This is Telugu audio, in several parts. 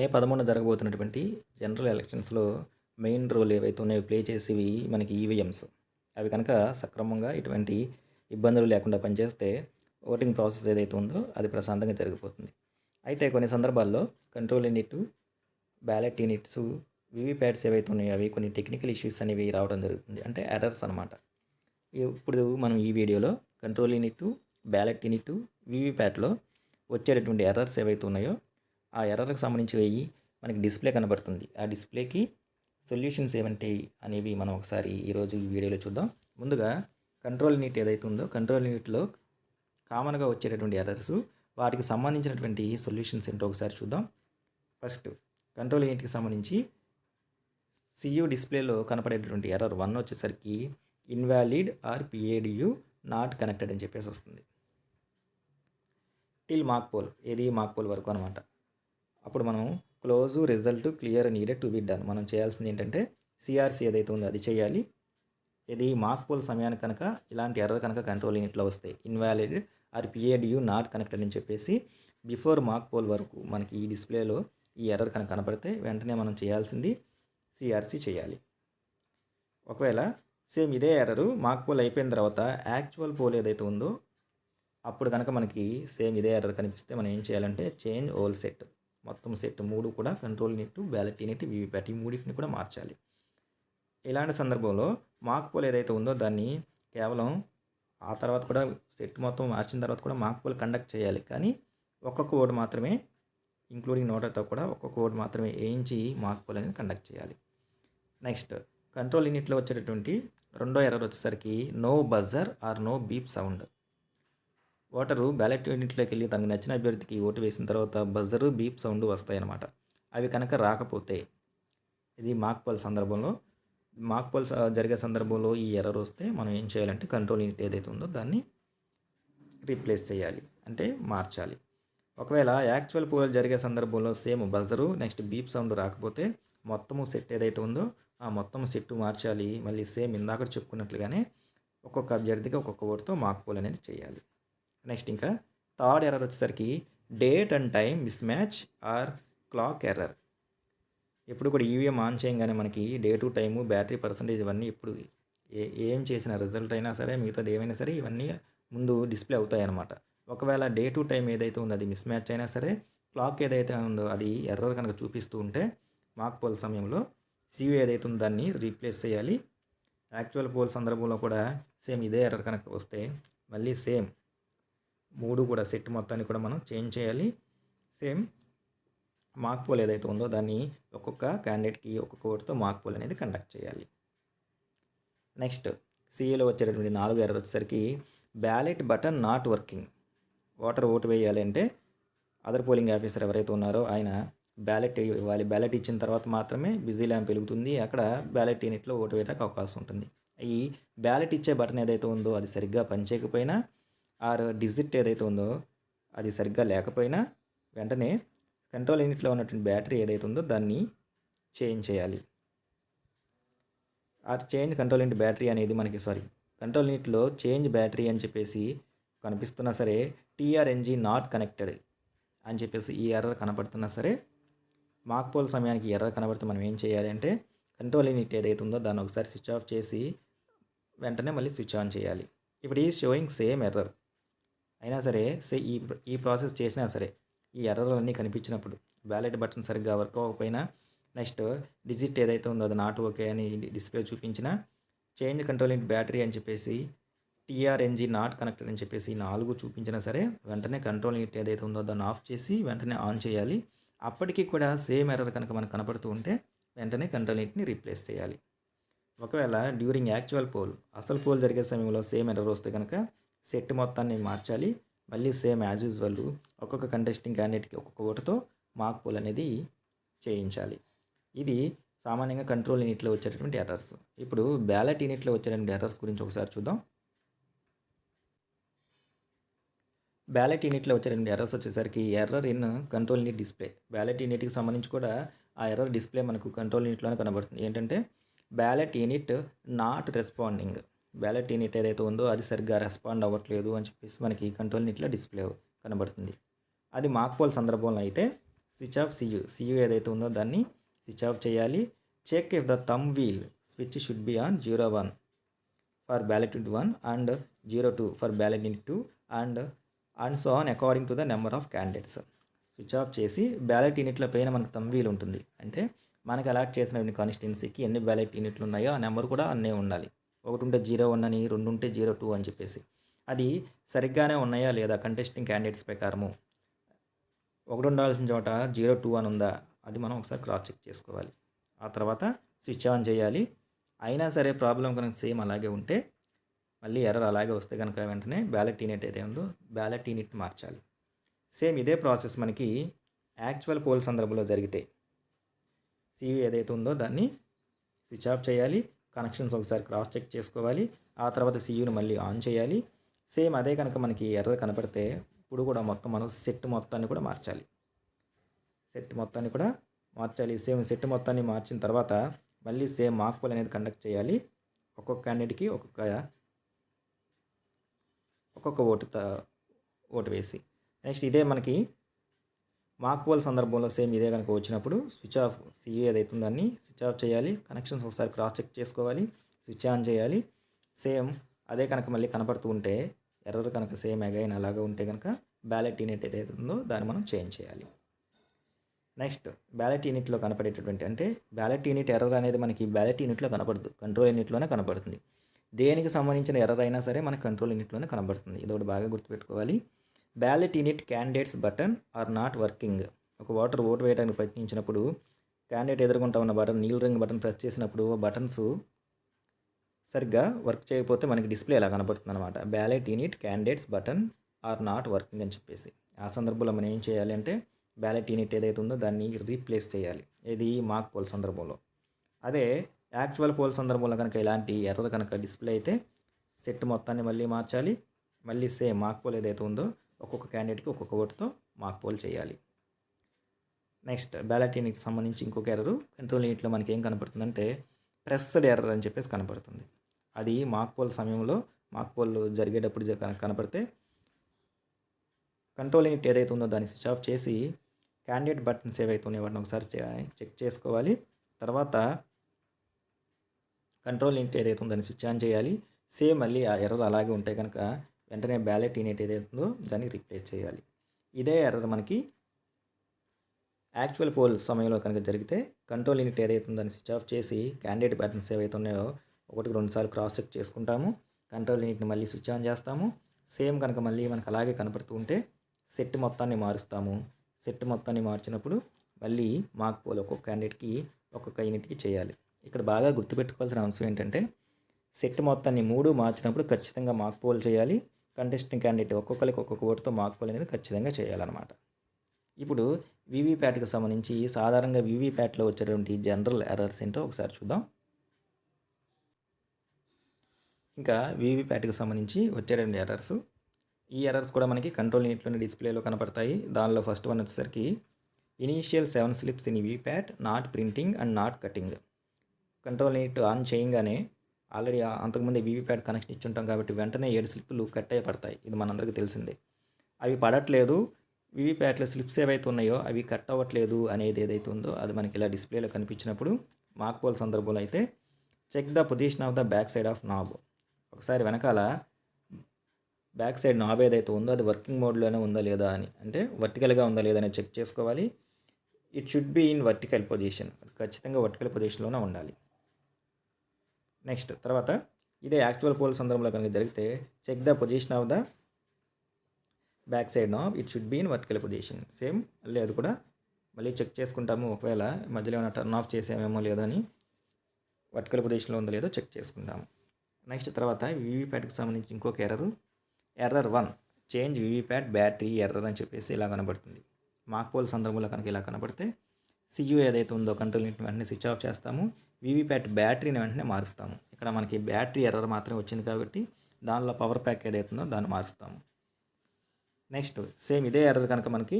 మే పదమూడున జరగబోతున్నటువంటి జనరల్ ఎలక్షన్స్లో మెయిన్ రోల్ ఏవైతే ఉన్నాయో ప్లే చేసేవి మనకి ఈవీఎంస్ అవి కనుక సక్రమంగా ఎటువంటి ఇబ్బందులు లేకుండా పనిచేస్తే ఓటింగ్ ప్రాసెస్ ఏదైతే ఉందో అది ప్రశాంతంగా జరిగిపోతుంది. అయితే కొన్ని సందర్భాల్లో control unit ballot units VVPATs ఏవైతే ఉన్నాయో అవి కొన్ని టెక్నికల్ ఇష్యూస్ అనేవి రావడం జరుగుతుంది. అంటే ఎర్రర్స్ అనమాట ఇప్పుడు మనం ఈ వీడియోలో కంట్రోల్ యూనిట్ బ్యాలెట్ యూనిట్ వీవీప్యాట్లో వచ్చేటటువంటి ఎర్రర్స్ ఏవైతే ఉన్నాయో ఆ ఎర్రర్కి సంబంధించి వెయ్యి మనకి డిస్ప్లే కనబడుతుంది. ఆ డిస్ప్లేకి సొల్యూషన్స్ ఏమంటే అనేవి మనం ఒకసారి ఈరోజు ఈ వీడియోలో చూద్దాం. ముందుగా కంట్రోల్ నీట్ ఏదైతే ఉందో కంట్రోల్ నీట్లో కామన్గా వచ్చేటటువంటి ఎర్రర్స్ వాటికి సంబంధించినటువంటి సొల్యూషన్స్ ఏంటో ఒకసారి చూద్దాం. ఫస్ట్ కంట్రోల్ యూనిట్కి సంబంధించి సియు డిస్ప్లేలో కనపడేటటువంటి ఎర్రర్ వన్ వచ్చేసరికి invalid or PADU not connected అని చెప్పేసి వస్తుంది. టిల్ మాక్ పోల్ ఏది మాక్ పోల్ వరకు అనమాట అప్పుడు మనం close result clear needed to be done. మనం చేయాల్సింది ఏంటంటే సిఆర్సీ ఏదైతే ఉందో అది చేయాలి. ఇది మార్క్ పోల్ సమయానికి కనుక ఇలాంటి ఎర్రర్ కనుక కంట్రోల్ యూనిట్లో వస్తాయి invalid or PADU not connected అని చెప్పేసి బిఫోర్ మార్క్ పోల్ వరకు మనకి ఈ డిస్ప్లేలో ఈ ఎర్రర్ కనుక కనపడితే వెంటనే మనం చేయాల్సింది సిఆర్సీ చేయాలి. ఒకవేళ సేమ్ ఇదే ఎర్రరు మార్క్ పోల్ అయిపోయిన తర్వాత యాక్చువల్ పోల్ ఏదైతే ఉందో అప్పుడు కనుక మనకి సేమ్ ఇదే ఎర్రర్ కనిపిస్తే మనం ఏం చేయాలంటే చేంజ్ ఓల్ సెట్. మొత్తం సెట్ మూడు కూడా control unit ballot unit VVPAT ఈ మూడింటిని కూడా మార్చాలి. ఇలాంటి సందర్భంలో మాక్ పోల్ ఏదైతే ఉందో దాన్ని కేవలం ఆ తర్వాత కూడా సెట్ మొత్తం మార్చిన తర్వాత కూడా మాక్ పోల్ కండక్ట్ చేయాలి. కానీ ఒక్కొక్క ఓటు మాత్రమే ఇంక్లూడింగ్ నోటర్తో కూడా ఒక్కొక్క ఓటు మాత్రమే వేయించి మాక్ పోల్ అనేది కండక్ట్ చేయాలి. నెక్స్ట్ కంట్రోల్ యూనిట్లో వచ్చేటటువంటి రెండో ఎర్రర్ వచ్చేసరికి no buzzer or no beep sound voter ballot యూనిట్లోకి వెళ్ళి తనకు నచ్చిన అభ్యర్థికి ఓటు వేసిన తర్వాత బజరు బీప్ సౌండ్ వస్తాయన్నమాట. అవి కనుక రాకపోతే ఇది మాక్ పోల్ సందర్భంలో మాక్ పోల్ జరిగే సందర్భంలో ఈ ఎర్రర్ వస్తే మనం ఏం చేయాలంటే కంట్రోల్ యూనిట్ ఏదైతే ఉందో దాన్ని రీప్లేస్ చేయాలి అంటే మార్చాలి. ఒకవేళ యాక్చువల్ పోల్ జరిగే సందర్భంలో same buzzer next beep sound రాకపోతే మొత్తము సెట్ ఏదైతే ఉందో ఆ మొత్తం సెట్ మార్చాలి. మళ్ళీ సేమ్ ఇందాక చెప్పుకున్నట్లుగానే ఒక్కొక్క అభ్యర్థికి ఒక్కొక్క ఓటుతో మాక్ పోల్ అనేది చేయాలి. నెక్స్ట్ ఇంకా థర్డ్ ఎర్రర్ వచ్చేసరికి date and time miss match or clock error ఎప్పుడు కూడా ఈవీఎం ఆన్ చేయగానే మనకి day to time battery percentage ఇవన్నీ ఎప్పుడు ఏ ఏం చేసిన రిజల్ట్ అయినా సరే మిగతాది ఏమైనా సరే ఇవన్నీ ముందు డిస్ప్లే అవుతాయి అన్నమాట ఒకవేళ డే టు టైం ఏదైతే ఉందో అది మిస్ మ్యాచ్ అయినా సరే క్లాక్ ఏదైతే ఉందో అది ఎర్రర్ కనుక చూపిస్తూ ఉంటే మాక్ పోల్ సమయంలో సివి ఏదైతే ఉందో దాన్ని రీప్లేస్ చేయాలి. యాక్చువల్ పోల్ సందర్భంలో కూడా సేమ్ ఇదే ఎర్రర్ కనుక వస్తే మళ్ళీ సేమ్ మూడు కూడా సెట్ మొత్తాన్ని కూడా మనం చేంజ్ చేయాలి. సేమ్ మార్క్ పోల్ ఏదైతే ఉందో దాన్ని ఒక్కొక్క క్యాండిడేట్కి ఒక్కొక్క ఓటుతో మార్క్ పోల్ అనేది కండక్ట్ చేయాలి. నెక్స్ట్ సిఏలో వచ్చేటటువంటి నాలుగు ఎర్రర్ వచ్చేసరికి ballot button not working. Voter vote వేయాలి అంటే అదర్ పోలింగ్ ఆఫీసర్ ఎవరైతే ఉన్నారో ఆయన బ్యాలెట్ ఇవ్వాలి. బ్యాలెట్ ఇచ్చిన తర్వాత మాత్రమే బిజీ ల్యాంప్ వెలుగుతుంది. అక్కడ బ్యాలెట్ యూనిట్లో ఓటు వేయడానికి అవకాశం ఉంటుంది. ఈ బ్యాలెట్ ఇచ్చే బటన్ ఏదైతే ఉందో అది సరిగ్గా పనిచేయకపోయినా ఆర్ డిజిట్ ఏదైతే ఉందో అది సరిగ్గా లేకపోయినా వెంటనే కంట్రోల్ యూనిట్లో ఉన్నటువంటి బ్యాటరీ ఏదైతే ఉందో దాన్ని చేంజ్ చేయాలి. ఆ చేంజ్ కంట్రోల్ యూనిట్ బ్యాటరీ అనేది మనకి సారీ కంట్రోల్ యూనిట్లో చేంజ్ బ్యాటరీ అని చెప్పేసి కనిపిస్తున్నా సరే టీఆర్ఎన్జీ నాట్ కనెక్టెడ్ అని చెప్పేసి ఈ ఎర్రర్ కనపడుతున్నా సరే మాక్ పోల్ సమయానికి ఎర్రర్ కనబడితే మనం ఏం చేయాలి అంటే కంట్రోల్ యూనిట్ ఏదైతే ఉందో దాన్ని ఒకసారి స్విచ్ ఆఫ్ చేసి వెంటనే మళ్ళీ స్విచ్ ఆన్ చేయాలి. ఇప్పుడు ఈ షోయింగ్ సేమ్ ఎర్రర్. అయినా సరే సే ఈ ఈ ప్రాసెస్ చేసినా సరే ఈ ఎర్రర్లు అన్నీ కనిపించినప్పుడు వ్యాలెట్ బటన్ సరిగ్గా వర్క్ అవ్వకపోయినా నెక్స్ట్ డిజిట్ ఏదైతే ఉందో అది నాట్ ఓకే అని డిస్ప్లే చూపించినా చేంజ్ కంట్రోల్ ఇన్ బ్యాటరీ అని చెప్పేసి టీఆర్ఎన్జీ నాట్ కనెక్టెడ్ అని చెప్పేసి నాలుగు చూపించినా సరే వెంటనే కంట్రోల్ యూనిట్ ఏదైతే ఉందో దాన్ని ఆఫ్ చేసి వెంటనే ఆన్ చేయాలి. అప్పటికి కూడా సేమ్ ఎర్రర్ కనుక మనకు కనపడుతూ ఉంటే వెంటనే కంట్రోల్ యూనిట్ని రీప్లేస్ చేయాలి. ఒకవేళ డ్యూరింగ్ యాక్చువల్ పోల్ అసలు పోల్ జరిగే సమయంలో సేమ్ ఎర్రర్ వస్తే కనుక సెట్ మొత్తాన్ని మార్చాలి. మళ్ళీ సేమ్ యాజ్ యూజువల్ ఒక్కొక్క కంటెస్టింగ్ క్యాండిడేట్కి ఒక్కొక్క ఓటుతో మార్క్ పోల్ అనేది చేయించాలి. ఇది సామాన్యంగా కంట్రోల్ యూనిట్లో వచ్చేటటువంటి ఎర్రర్స్ ఇప్పుడు బ్యాలెట్ యూనిట్లో వచ్చేటువంటి ఎర్రర్స్ గురించి ఒకసారి చూద్దాం. బ్యాలెట్ యూనిట్లో వచ్చేటువంటి ఎర్రర్స్ వచ్చేసరికి error in control unit display ballot యూనిట్కి సంబంధించి కూడా ఆ ఎర్రర్ డిస్ప్లే మనకు కంట్రోల్ యూనిట్లోనే కనబడుతుంది. ఏంటంటే ballot unit not responding ballot unit ఏదైతే ఉందో అది సరిగ్గా రెస్పాండ్ అవ్వట్లేదు అని చెప్పేసి మనకి ఈ కంట్రోల్ నీట్లో డిస్ప్లే కనబడుతుంది. అది మాక్ పోల్ సందర్భంలో అయితే స్విచ్ ఆఫ్ సియు సియు ఏదైతే ఉందో దాన్ని స్విచ్ ఆఫ్ చేయాలి. Check if the thumb wheel switch should be on zero one for ballot unit one and zero two for ballot unit two and and so on according to the number of candidates. Switch off చేసి బ్యాలెట్ యూనిట్ల పైన మనకు థమ్ వీల్ ఉంటుంది. అంటే మనకు అలాట్ చేసిన కాన్స్టిట్యున్సీకి ఎన్ని బ్యాలెట్ యూనిట్లు ఉన్నాయో ఆ నెంబర్ కూడా అన్నే ఉండాలి. ఒకటి ఉంటే జీరో వన్ అని రెండు ఉంటే జీరో టూ అని చెప్పేసి. అది సరిగ్గానే ఉన్నాయా లేదా కంటెస్టింగ్ క్యాండిడేట్స్ ప్రకారము? ఒకటి ఉండాల్సిన చోట జీరో టూ అని ఉందా? అది మనం ఒకసారి క్రాస్ చెక్ చేసుకోవాలి. ఆ తర్వాత స్విచ్ ఆన్ చేయాలి. అయినా సరే ప్రాబ్లం కనుక సేమ్ అలాగే ఉంటే మళ్ళీ ఎర్రర్ అలాగే వస్తే కనుక వెంటనే బ్యాలెట్ యూనిట్ ఏదైతే ఉందో బ్యాలెట్ యూనిట్ మార్చాలి. సేమ్ ఇదే ప్రాసెస్ మనకి యాక్చువల్ పోల్ సందర్భంలో జరిగితే. సివి ఏదైతే ఉందో దాన్ని స్విచ్ ఆఫ్ చేయాలి. కనెక్షన్స్ ఒకసారి క్రాస్ చెక్ చేసుకోవాలి. ఆ తర్వాత సియుని మళ్ళీ ఆన్ చేయాలి. సేమ్ అదే కనుక మనకి ఎర్రర్ కనపడితే ఇప్పుడు కూడా మొత్తం మనం సెట్ మొత్తాన్ని కూడా మార్చాలి. సెట్ మొత్తాన్ని కూడా మార్చాలి. సేమ్ సెట్ మొత్తాన్ని మార్చిన తర్వాత మళ్ళీ సేమ్ మాక్ పోల్ అనేది కండక్ట్ చేయాలి. ఒక్కొక్క క్యాండిడేట్కి ఒక్కొక్క ఒక్కొక్క ఓటు ఓటు వేసి. నెక్స్ట్ ఇదే మనకి మాక్వల్ సందర్భంలో సేమ్ ఇదే కనుక వచ్చినప్పుడు స్విచ్ ఆఫ్ సియూ ఏదైతే దాన్ని స్విచ్ ఆఫ్ చేయాలి కనెక్షన్స్ ఒకసారి క్రాస్ చెక్ చేసుకోవాలి స్విచ్ ఆన్ చేయాలి. సేమ్ అదే కనుక మళ్ళీ కనపడుతూ ఉంటే ఎర్రర్ కనుక సేమ్ అగైన్ అలాగా ఉంటే కనుక బ్యాలెట్ యూనిట్ ఏదైతే ఉందో దాన్ని మనం చేంజ్ చేయాలి. నెక్స్ట్ బ్యాలెట్ యూనిట్లో కనపడేటటువంటి అంటే బ్యాలెట్ యూనిట్ ఎర్రర్ అనేది మనకి బ్యాలెట్ యూనిట్లో కనపడదు కంట్రోల్ యూనిట్లోనే కనపడుతుంది. దేనికి సంబంధించిన ఎర్రర్ అయినా సరే మనకి కంట్రోల్ యూనిట్లోనే కనబడుతుంది. ఇది ఒకటి బాగా గుర్తుపెట్టుకోవాలి. Ballot unit candidates button are not working. ఒక ఓటర్ ఓటు వేయడానికి ప్రయత్నించినప్పుడు క్యాండిడేట్ ఎదుర్కొంటా ఉన్న బటన్ నీల్ రింగ్ బటన్ ప్రెస్ చేసినప్పుడు బటన్స్ సరిగ్గా వర్క్ చేయకపోతే మనకి డిస్ప్లే ఎలా కనబడుతుంది అనమాట ballot unit candidates button are not working అని చెప్పేసి. ఆ సందర్భంలో మనం ఏం చేయాలి అంటే బ్యాలెట్ యూనిట్ ఏదైతే ఉందో దాన్ని రీప్లేస్ చేయాలి. ఇది మాక్ పోల్ సందర్భంలో. అదే యాక్చువల్ పోల్ సందర్భంలో కనుక ఇలాంటి ఎర్రర్ కనుక డిస్ప్లే అయితే సెట్ మొత్తాన్ని మళ్ళీ మార్చాలి. మళ్ళీ సేమ్ మాక్ పోల్ ఏదైతే ఉందో ఒక్కొక్క క్యాండిడేట్కి ఒక్కొక్క ఓటుతో మాక్ పోల్ చేయాలి. నెక్స్ట్ బ్యాలెట్ యూనిట్కి సంబంధించి ఇంకొక ఎర్రరు కంట్రోల్ యూనిట్లో మనకి ఏం కనపడుతుందంటే ప్రెస్డ్ ఎర్రర్ అని చెప్పేసి కనపడుతుంది. అది మాక్ పోల్ సమయంలో మాక్ పోల్ జరిగేటప్పుడు కనపడితే కంట్రోల్ యూనిట్ ఏదైతే ఉందో దాన్ని స్విచ్ ఆఫ్ చేసి క్యాండిడేట్ బటన్స్ ఏవైతే ఉన్నాయో వాటిని ఒకసారి చెక్ చేసుకోవాలి. తర్వాత కంట్రోల్ యూనిట్ ఏదైతే ఉందో దాన్ని స్విచ్ ఆన్ చేయాలి. సేమ్ మళ్ళీ ఆ ఎర్రర్ అలాగే ఉంటే కనుక వెంటనే బ్యాలెట్ యూనిట్ ఏదైతే ఉందో దాన్ని రీప్లేస్ చేయాలి. ఇదే ఎర్రర్ మనకి యాక్చువల్ పోల్ సమయంలో కనుక జరిగితే కంట్రోల్ యూనిట్ ఏదైతే ఉందో దాన్ని స్విచ్ ఆఫ్ చేసి క్యాండిడేట్ బటన్స్ ఏవైతే ఉన్నాయో ఒకటికి రెండుసార్లు క్రాస్ చెక్ చేసుకుంటాము. కంట్రోల్ యూనిట్ని మళ్ళీ స్విచ్ ఆన్ చేస్తాము. సేమ్ కనుక మళ్ళీ మనకు అలాగే కనపడుతూ ఉంటే సెట్ మొత్తాన్ని మారుస్తాము. సెట్ మొత్తాన్ని మార్చినప్పుడు మళ్ళీ మాక్ పోల్ ఒక్కొక్క క్యాండిడేట్కి ఒక్కొక్క యూనిట్కి చేయాలి. ఇక్కడ బాగా గుర్తుపెట్టుకోవాల్సిన అంశం ఏంటంటే సెట్ మొత్తాన్ని మూడు మార్చినప్పుడు ఖచ్చితంగా మాక్ పోల్ చేయాలి. కంటెస్టింగ్ క్యాండిడేట్ ఒక్కొక్కరికి ఒక్కొక్క ఓటుతో మాక్ పోల్ అనేది ఖచ్చితంగా చేయాలన్నమాట. ఇప్పుడు వీవీప్యాట్కి సంబంధించి సాధారణంగా వీవీప్యాట్లో వచ్చేటువంటి జనరల్ ఎర్రర్స్ ఏంటో ఒకసారి చూద్దాం. ఇంకా వీవీప్యాట్కి సంబంధించి వచ్చేటువంటి ఎర్రర్స్ ఈ ఎర్రర్స్ కూడా మనకి కంట్రోల్ యూనిట్లోని డిస్ప్లేలో కనపడతాయి. దానిలో ఫస్ట్ వన్ వచ్చేసరికి initial seven slips in VVPAT not printing and not cutting control unit on చేయగానే ఆల్రెడీ అంతకుముందు వీవీప్యాట్ కనెక్షన్ ఇచ్చి ఉంటాం కాబట్టి వెంటనే ఏడు స్లిప్లు కట్ అయ్యి పడతాయి ఇది మనందరికీ తెలిసిందే. అవి పడట్లేదు. వీవీప్యాట్లో స్లిప్స్ ఏవైతే ఉన్నాయో అవి కట్ అవ్వట్లేదు అనేది ఏదైతే ఉందో అది మనకి ఇలా డిస్ప్లేలో కనిపించినప్పుడు మాక్ పోల్ సందర్భంలో అయితే check the position of the back side of knob ఒకసారి వెనకాల బ్యాక్ సైడ్ నాబ్ ఏదైతే ఉందో అది వర్కింగ్ మోడ్లోనే ఉందా లేదా అని. అంటే వర్టికల్గా ఉందా లేదా అని చెక్ చేసుకోవాలి. It should be in vertical position ఖచ్చితంగా వర్టికల్ పొజిషన్లోనే ఉండాలి. నెక్స్ట్ తర్వాత ఇదే యాక్చువల్ పోల్ సందర్భంలో కనుక జరిగితే check the position of the back side knob it should be in vertical position same మళ్ళీ అది కూడా మళ్ళీ చెక్ చేసుకుంటాము. ఒకవేళ మధ్యలో ఏమైనా టర్న్ ఆఫ్ చేసామేమో లేదో అని వర్టికల్ పొజిషన్లో ఉందో లేదో చెక్ చేసుకుంటాము. నెక్స్ట్ తర్వాత వీవీప్యాట్కి సంబంధించి ఇంకొక error error one change VVPAT battery error అని చెప్పేసి ఇలా కనబడుతుంది. మాక్ పోల్ సందర్భంలో కనుక ఇలా కనబడితే సియు ఏదైతే ఉందో కంట్రోల్ యూనిట్ వెంటనే స్విచ్ ఆఫ్ చేస్తాము. వీవీప్యాట్ బ్యాటరీని వెంటనే మారుస్తాము. ఇక్కడ మనకి బ్యాటరీ ఎర్రర్ మాత్రమే వచ్చింది కాబట్టి దానిలో పవర్ ప్యాక్ ఏదైతే ఉందో దాన్ని మారుస్తాము. నెక్స్ట్ సేమ్ ఇదే ఎర్రర్ కనుక మనకి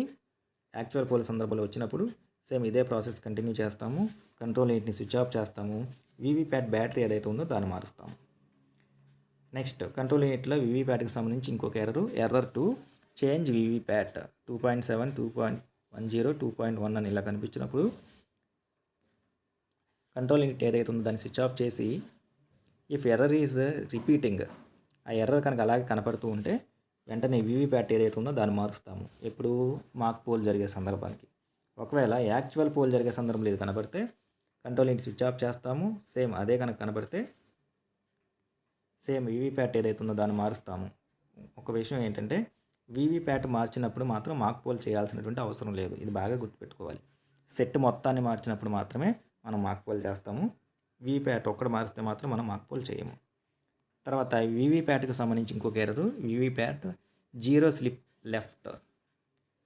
యాక్చువల్ పోల్ సందర్భంలో వచ్చినప్పుడు సేమ్ ఇదే ప్రాసెస్ కంటిన్యూ చేస్తాము. కంట్రోల్ యూనిట్ని స్విచ్ ఆఫ్ చేస్తాము. వీవీప్యాట్ బ్యాటరీ ఏదైతే ఉందో దాన్ని మారుస్తాము. నెక్స్ట్ కంట్రోల్ యూనిట్లో వీవీప్యాట్కి సంబంధించి ఇంకొక error error to change VVPAT. Two point seven two point one zero two point one అని ఇలా కనిపించినప్పుడు కంట్రోల్ యూనిట్ ఏదైతే ఉందో దాన్ని స్విచ్ ఆఫ్ చేసి ఇఫ్ ఎర్రర్ ఈజ్ రిపీటింగ్ ఆ ఎర్రర్ కనుక అలాగే కనపడుతూ ఉంటే వెంటనే వీవీప్యాట్ ఏదైతే ఉందో దాన్ని మారుస్తాము. ఎప్పుడు మాక్ పోల్ జరిగే సందర్భానికి. ఒకవేళ యాక్చువల్ పోల్ జరిగే సందర్భంలో ఇది కనపడితే కంట్రోల్ యూనిట్ స్విచ్ ఆఫ్ చేస్తాము. సేమ్ అదే కనుక కనపడితే సేమ్ వీవీప్యాట్ ఏదైతే ఉందో దాన్ని మారుస్తాము. ఒక విషయం ఏంటంటే వీవీప్యాట్ మార్చినప్పుడు మాత్రం మాక్ పోల్ చేయాల్సినటువంటి అవసరం లేదు. ఇది బాగా గుర్తుపెట్టుకోవాలి. సెట్ మొత్తాన్ని మార్చినప్పుడు మాత్రమే మనం మాక్ పోల్ చేస్తాము. వీవీప్యాట్ ఒక్కటి మారిస్తే మాత్రం మనం మాక్ పోల్ చేయము. తర్వాత వీవీప్యాట్కి సంబంధించి ఇంకొక error. VVPAT zero slip left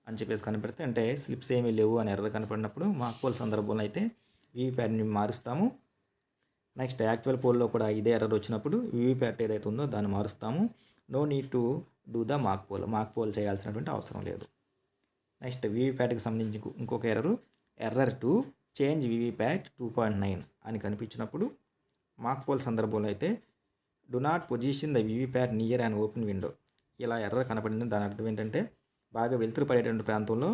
అని చెప్పేసి కనపడితే అంటే స్లిప్స్ ఏమీ లేవు అని ఎర్ర కనపడినప్పుడు మాక్ పోల్ సందర్భంలో అయితే వీవీప్యాట్ని మారుస్తాము. నెక్స్ట్ యాక్చువల్ పోల్లో కూడా ఇదే ఎర్రర్ వచ్చినప్పుడు వీవీప్యాట్ ఏదైతే ఉందో దాన్ని మారుస్తాము. No need to do the mock poll mock poll చేయాల్సినటువంటి అవసరం లేదు. నెక్స్ట్ వీవీప్యాట్కి సంబంధించి ఇంకొక error error to change VVPAT two point nine అని కనిపించినప్పుడు మాక్ పోల్ సందర్భంలో అయితే do not position the VVPAT near and open window ఇలా ఎర్రర్ కనపడింది దాని అర్థం ఏంటంటే బాగా వెలుతురు పడేటువంటి ప్రాంతంలో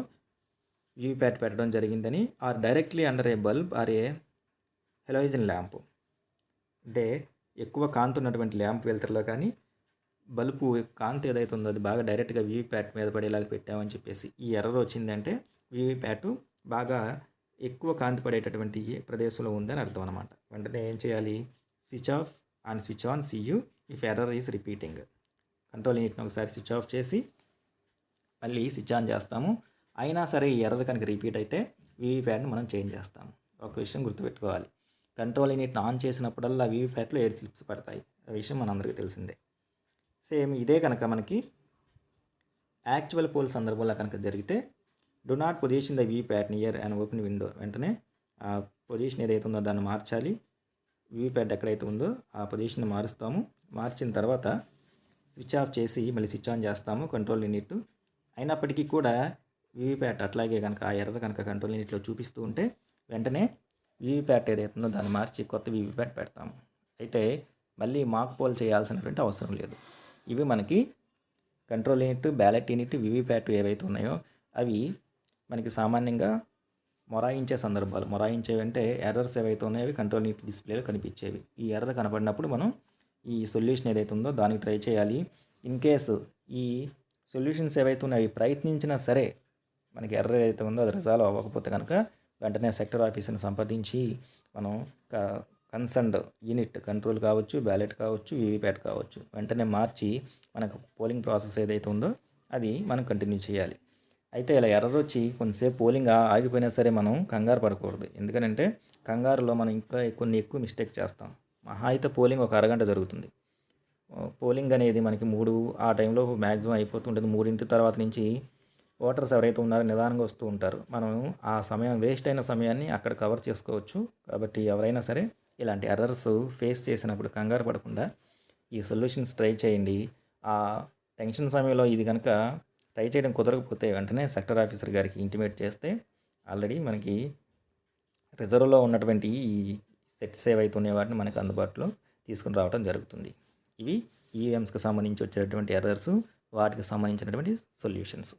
వీవీప్యాట్ పెట్టడం జరిగిందని or directly under a bulb or a halogen lamp అంటే ఎక్కువ కాంతున్నటువంటి ల్యాంప్ వెలుతురులో కానీ బల్బు కాంతి ఏదైతే ఉందో అది బాగా డైరెక్ట్గా వీవీప్యాట్ మీద పడేలాగా పెట్టామని చెప్పేసి ఈ ఎర్రర్ వచ్చిందంటే వీవీప్యాట్ బాగా ఎక్కువ కాంతి పడేటటువంటి ప్రదేశంలో ఉందని అర్థం అనమాట వెంటనే ఏం చేయాలి? Switch off and switch on see if error is repeating control యూనిట్ని ఒకసారి స్విచ్ ఆఫ్ చేసి మళ్ళీ స్విచ్ ఆన్ చేస్తాము. అయినా సరే ఈ ఎర్రర్ కనుక రిపీట్ అయితే వీవీప్యాట్ని మనం చేంజ్ చేస్తాము. ఒక విషయం గుర్తుపెట్టుకోవాలి. కంట్రోల్ యూనిట్ని ఆన్ చేసినప్పుడల్లా వీవీప్యాట్లో ఎయిర్ స్లిప్స్ పడతాయి. ఆ విషయం మనందరికీ తెలిసిందే. సేమ్ ఇదే కనుక మనకి యాక్చువల్ పోల్ సందర్భంలో కనుక జరిగితే do not position the VVPAT near and open window వెంటనే ఆ పొజిషన్ ఏదైతే ఉందో దాన్ని మార్చాలి. వీ ప్యాడ్ ఎక్కడైతే ఉందో ఆ పొజిషన్ మారుస్తాము. మార్చిన తర్వాత స్విచ్ ఆఫ్ చేసి మళ్ళీ స్విచ్ ఆన్ చేస్తాము. కంట్రోల్ యూనిట్ అయినప్పటికీ కూడా వీవీప్యాట్ అట్లాగే కనుక ఆ ఎర్ర కనుక కంట్రోల్ యూనిట్లో చూపిస్తూ ఉంటే వెంటనే వీవీప్యాట్ ఏదైతే ఉందో దాన్ని మార్చి కొత్త వీవీప్యాట్ పెడతాము. అయితే మళ్ళీ మాక్ పోల్ చేయాల్సినటువంటి అవసరం లేదు. ఇవి మనకి control unit ballot unit VVPAT ఏవైతే ఉన్నాయో అవి మనకి సామాన్యంగా మొరాయించే సందర్భాలు. మొరాయించేవి అంటే ఎర్రర్స్ ఏవైతే ఉన్నాయో అవి కంట్రోల్ యూనిట్ డిస్ప్లేలో కనిపించేవి. ఈ ఎర్రర్ కనపడినప్పుడు మనం ఈ సొల్యూషన్ ఏదైతే ఉందో దానికి ట్రై చేయాలి. ఇన్ కేసు ఈ సొల్యూషన్స్ ఏవైతే ఉన్నాయో అవి ప్రయత్నించినా సరే మనకి ఎర్రర్ ఏదైతే ఉందో అది రిజాల్వ్ అవ్వకపోతే కనుక వెంటనే సెక్టర్ ఆఫీసర్ని సంప్రదించి మనం కన్సర్న్డ్ యూనిట్ కంట్రోల్ కావచ్చు బ్యాలెట్ కావచ్చు వీవీప్యాట్ కావచ్చు వెంటనే మార్చి మనకు పోలింగ్ ప్రాసెస్ ఏదైతే ఉందో అది మనం కంటిన్యూ చేయాలి. అయితే ఇలా ఎర్రర్ వచ్చి కొంతసేపు పోలింగ్ ఆగిపోయినా సరే మనం కంగారు పడకూడదు. ఎందుకంటే కంగారులో మనం ఇంకా కొన్ని ఎక్కువ మిస్టేక్ చేస్తాం. మహా అయితే పోలింగ్ ఒక అరగంట జరుగుతుంది. పోలింగ్ అనేది మనకి మూడు ఆ టైంలో మ్యాక్సిమం అయిపోతుంటుంది. మూడింటి తర్వాత నుంచి ఓటర్స్ ఎవరైతే ఉన్నారో నిదానంగా వస్తూ ఉంటారు. మనం ఆ సమయం వేస్ట్ అయిన సమయాన్ని అక్కడ కవర్ చేసుకోవచ్చు. కాబట్టి ఎవరైనా సరే ఇలాంటి ఎర్రర్స్ ఫేస్ చేసినప్పుడు కంగారు పడకుండా ఈ సొల్యూషన్స్ ట్రై చేయండి. ఆ టెన్షన్ సమయంలో ఇది కనుక ట్రై చేయడం కుదరకపోతే వెంటనే సెక్టర్ ఆఫీసర్ గారికి ఇంటిమేట్ చేస్తే ఆల్రెడీ మనకి రిజర్వ్లో ఉన్నటువంటి ఈ సెట్స్ ఏవైతే ఉన్నాయో వాటిని మనకు అందుబాటులో తీసుకుని రావడం జరుగుతుంది. ఇవి ఈవీఎంస్కి సంబంధించి వచ్చేటటువంటి ఎర్రర్స్ వాటికి సంబంధించినటువంటి సొల్యూషన్స్